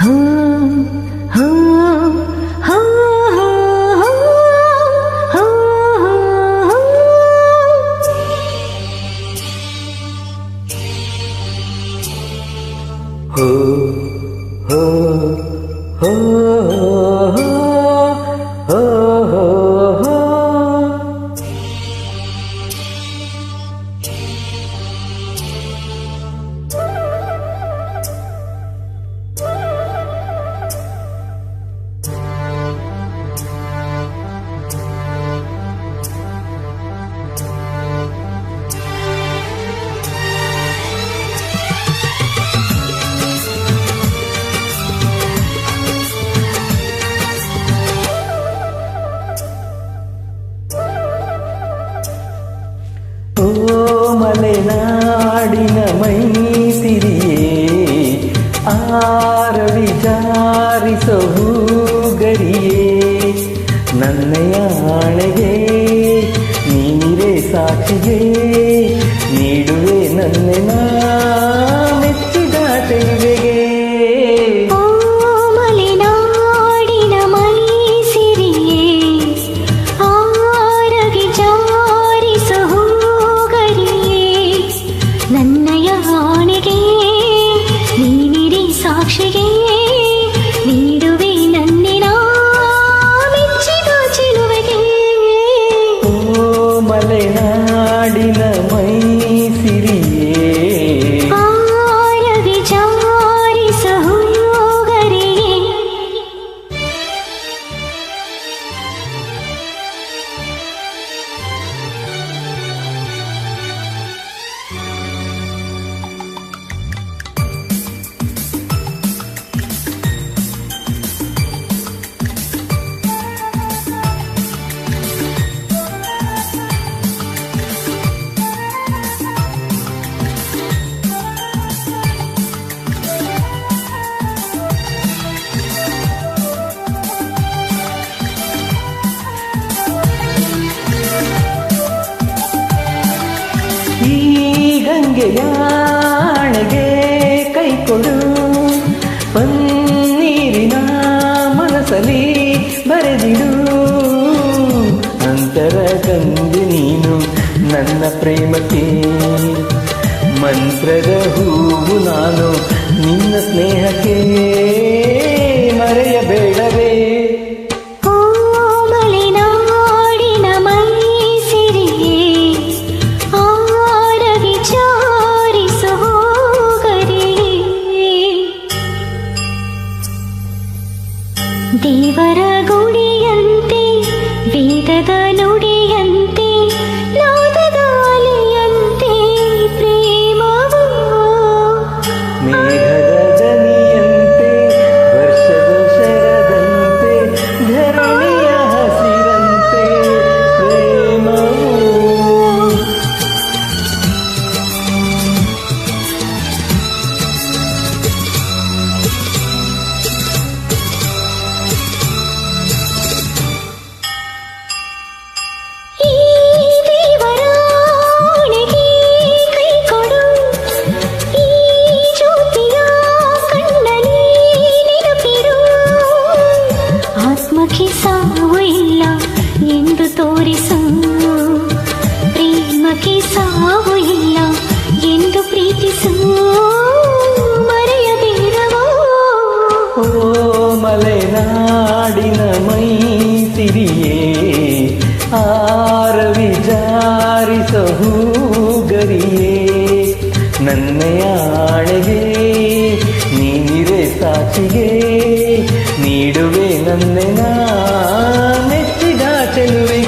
Oh, oh, oh, oh. ಮಲೆನಾಡಿನ ಮೈಸಿರಿಯೇ ಆರವಿ ಜಾರಿಸೋ ಗರಿಯೇ ನನ್ನಯ ಆಣೆಗೆ ನೀರೆ ಸಾಕ್ಷಿಗೆ ನೀಡುವೆ ನನ್ನೆನ ಈ ಗಂಗೆಯಾಣೆಗೆ ಕೈ ಕೊಡು. ಪನ್ನೀರಿನ ಮನಸಲಿ ಬರೆದಿಡು. ಅಂತರ ಗಂಗೆ ನೀನು ನನ್ನ ಪ್ರೇಮಕ್ಕೆ. ಮಂತ್ರದ ಹೂವು ನಾನು ನಿನ್ನ ಸ್ನೇಹಕ್ಕೆ. ನಾಡಿನ ಮೈಸಿರಿಯೇ ಆರ ವಿಚಾರಿಸ ಹೂಗರಿಯೇ ನನ್ನೆಯ ಆಣೆಗೆ ನೀನಿರೆ ಸಾಕ್ಷಿಗೆ ನೀಡುವೆ ನನ್ನ ನಾ ನೆಚ್ಚಿದ ಚೆಲುವೆ